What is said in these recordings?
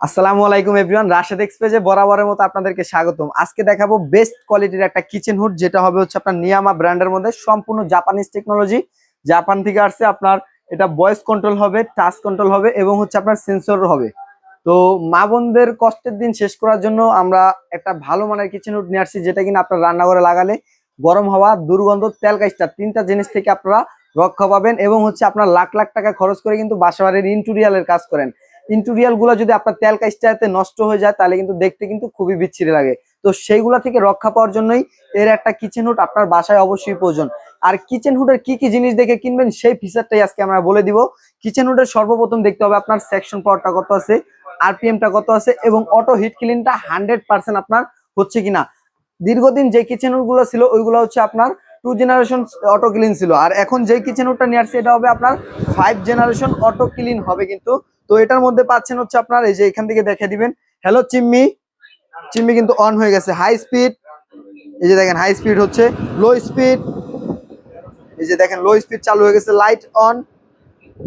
আসসালামু আলাইকুম এভরিওয়ান, রাশেদ এক্সপ্রেসে বরাবরের মতো আপনাদেরকে স্বাগতম। আজকে দেখাবো বেস্ট কোয়ালিটির একটা কিচেন হুড যেটা হবে হচ্ছে আপনার নিয়ামা ব্র্যান্ডের মধ্যে সম্পূর্ণ জাপানিজ টেকনোলজি জাপান থেকে আসছে আপনার, এটা ভয়েস কন্ট্রোল হবে টাচ কন্ট্রোল হবে এবং হচ্ছে আপনার সেন্সর হবে। তো মা বোনদের কষ্টের দিন শেষ করার জন্য আমরা একটা ভালো মানের কিচেন হুড নিয়ে আসছি, যেটা কিনা আপনার রান্নাঘরে লাগালে গরম হওয়া, দুর্গন্ধ, তেল কাজটা, তিনটা জিনিস থেকে আপনারা রক্ষা পাবেন এবং হচ্ছে আপনার লাখ লাখ টাকা খরচ করে কিন্তু বাসাবাড়ির ইন্টুরিয়ালের কাজ করেন। ইন্টুরিয়ালগুলো যদি আপনার তেল কাজটাতে নষ্ট হয়ে যায়, তাহলে কিন্তু দেখতে কিন্তু খুবই বিচ্ছিরি লাগে। তো সেইগুলা থেকে রক্ষা পাওয়ার জন্যই এর একটা কিচেন হুড আপনার বাসায় অবশ্যই প্রয়োজন। আর কিচেন হুডের কি কি জিনিস দেখে কিনবেন, সেই ফিচারটাই আজকে আমরা বলে দিব। কিচেন হুডের সর্বপ্রথম দেখতে হবে আপনার সেকশন পাওয়ারটা কত আছে আরপিএমটা কত আছে, এবং অটো হিট ক্লিনটা হান্ড্রেড পার্সেন্ট আপনার হচ্ছে কিনা। দীর্ঘদিন যে কিচেন হুডগুলো ছিল, ওইগুলো হচ্ছে আপনার টু জেনারেশন অটো ক্লিন ছিল। আর এখন যে কিচেন হুডটা নিয়ে আসছে, এটা হবে আপনার ফাইভ জেনারেশন অটো ক্লিন হবে কিন্তু তো এটার মধ্যে পাচ্ছেন হচ্ছে আপনার, এই যে এখান থেকে দেখে দিবেন। হ্যালো চিম্মি চিম্মি কিন্তু অন হয়ে গেছে। হাই স্পিড এই যে দেখেন হাই স্পিড হচ্ছে। লো স্পিড এই যে দেখেন লো স্পিড চালু হয়ে গেছে। লাইট অন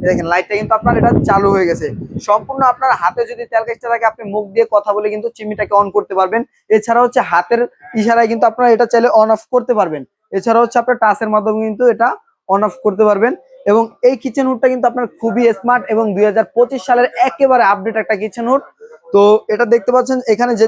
দেখেন লাইটটা কিন্তু আপনার এটা চালু হয়ে গেছে। সম্পূর্ণ আপনার হাতে যদি তেল কাজটা থাকে, আপনি মুখ দিয়ে কথা বলে কিন্তু চিমিটাকে অন করতে পারবেন। এছাড়া হচ্ছে হাতের ইশারায় কিন্তু আপনারা এটা চাইলে অন অফ করতে পারবেন। এছাড়া হচ্ছে আপনার টাচের মাধ্যমে কিন্তু এটা অন অফ করতে পারবেন। এবং এই কিচেন হুডটা কিন্তু আপনার খুবই স্মার্ট এবং দুই হাজার পঁচিশ সালের একেবারে আপডেট একটা কিচেন হুড তো এটা দেখতে পাচ্ছেন, এখানে যে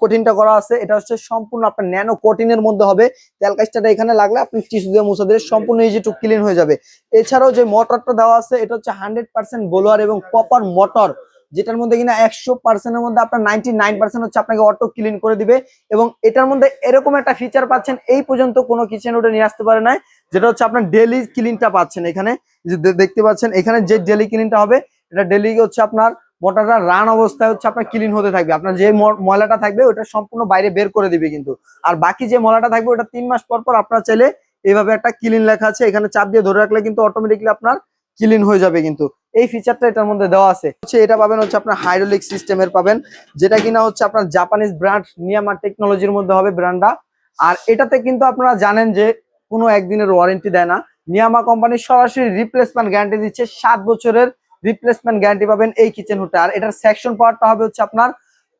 কোটিনটা করা আছে, এটা হচ্ছে সম্পূর্ণ আপনার ন্যানো কোটিনের মধ্যে হবে। তেল এখানে লাগলে আপনি টিস্যু দিয়ে মুছা দিলে সম্পূর্ণ ইজি টু ক্লিন হয়ে যাবে। এছাড়াও যে মোটরটা দেওয়া আছে, এটা হচ্ছে হান্ড্রেড পার্সেন্ট বোলোয়ার এবং প্রপার মোটর যেটার মধ্যে কিনা একশো পার্সেন্টের মধ্যে আপনার নাইনটি নাইন পার্সেন্ট হচ্ছে আপনাকে অটো ক্লিন করে দিবে। এবং এটার মধ্যে এরকম একটা ফিচার পাচ্ছেন, এই পর্যন্ত কোনো কিচেন রোডে নিয়ে আসতে পারে না যেটা হচ্ছে আপনার ডেলি ক্লিনটা পাচ্ছেন এখানে। যে দেখতে পাচ্ছেন, এখানে যে ডেলি ক্লিনটা হবে, এটা ডেলি হচ্ছে আপনার মোটরটা রান অবস্থায় হচ্ছে আপনার ক্লিন হতে থাকবে। আপনার যে ময়লাটা থাকবে, ওটা সম্পূর্ণ বাইরে বের করে দিবে কিন্তু। আর বাকি যে ময়লাটা থাকবে, ওটা তিন মাস পর পর আপনার চাইলে এইভাবে একটা ক্লিন লেখা আছে। এখানে চাপ দিয়ে ধরে রাখলে কিন্তু অটোমেটিকলি আপনার ক্লিন হয়ে যাবে কিন্তু। এই ফিচারটা এটার মধ্যে দেওয়া আছে। হচ্ছে এটা পাবেন হচ্ছে আপনার হাইড্রোলিক সিস্টেমের পাবেন, যেটা কিনা হচ্ছে আপনার জাপানিজ ব্র্যান্ড নিয়ামা টেকনোলজির মধ্যে হবে ব্র্যান্ডটা আর এটাতে কিন্তু আপনারা জানেন যে কোনো একদিনের ওয়ারেন্টি দেয় না। নিয়ামা কোম্পানি সরাসরি রিপ্লেসমেন্ট গ্যারান্টি দিচ্ছে। সাত বছরের রিপ্লেসমেন্ট গ্যারান্টি পাবেন এই কিচেন হুডটা আর এটার সেকশন পাওয়ারটা হবে হচ্ছে আপনার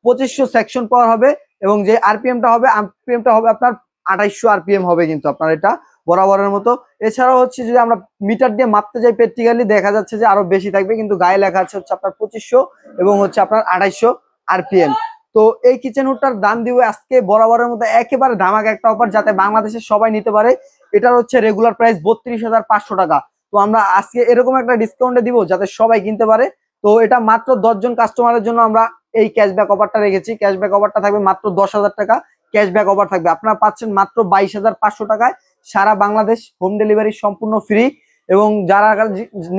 পঁচিশশো সেকশন পাওয়ার হবে এবং যে আরপিএমটা হবে আরপিএমটা হবে আপনার আঠাইশশো আরপিএম হবে কিন্তু আপনার এটা বরাবরের মতো। এছাড়াও হচ্ছে যদি আমরা মিটার দিয়ে মাপতে যাই প্র্যাকটিক্যালি দেখা যাচ্ছে যে আরও বেশি থাকবে কিন্তু গায়ে লেখা আছে হচ্ছে আপনার পঁচিশশো এবং হচ্ছে আপনার আড়াইশো আরপিএম তো এই কিচেন হুডটার দাম দিব আজকে বরাবরের মতো একেবারে ধামাক একটা অফার যাতে বাংলাদেশের সবাই নিতে পারে। এটার হচ্ছে রেগুলার প্রাইস বত্রিশ হাজার পাঁচশো টাকা। তো আমরা আজকে এরকম একটা ডিসকাউন্টে দিব যাতে সবাই কিনতে পারে। তো এটা মাত্র দশজন কাস্টমারের জন্য আমরা এই ক্যাশব্যাক অফারটা রেখেছি। ক্যাশব্যাক অফারটা থাকবে মাত্র দশ হাজার টাকা। ক্যাশব্যাক অফার থাকবে। আপনারা পাচ্ছেন মাত্র বাইশ হাজার পাঁচশো টাকায় সারা বাংলাদেশ হোম ডেলিভারি সম্পূর্ণ ফ্রি এবং যারা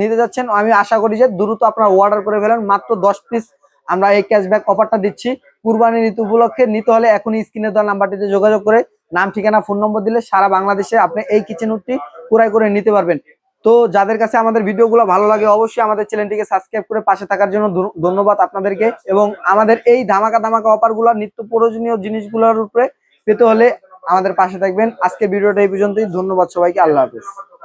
নিতে যাচ্ছেন, আমি আশা করি যে দ্রুত আপনারা অর্ডার করে ফেলেন। মাত্র দশ পিস আমরা এই ক্যাশব্যাক অফারটা দিচ্ছি। কুরবানি ঋতু উপলক্ষে নিতে হলে এখনই স্ক্রিনে দেওয়া নাম্বারটিতে যোগাযোগ করে নাম, ঠিকানা ফোন নম্বর দিলে সারা বাংলাদেশে আপনি এই কিচেন হুডটি ক্রয় করে নিতে পারবেন। তো যাদের কাছে আমাদের ভিডিওগুলো ভালো লাগে, অবশ্যই আমাদের চ্যানেলটিকে সাবস্ক্রাইব করে পাশে থাকার জন্য ধন্য- ধন্যবাদ আপনাদেরকে। এবং আমাদের এই ধামাকা ধামাকা অফারগুলো নিত্য প্রয়োজনীয় জিনিসগুলোর উপরে পেতে হলে আমাদের পাশে থাকবেন। আজকে ভিডিওটা এই পর্যন্তই। ধন্যবাদ সবাইকে। আল্লাহ হাফেজ।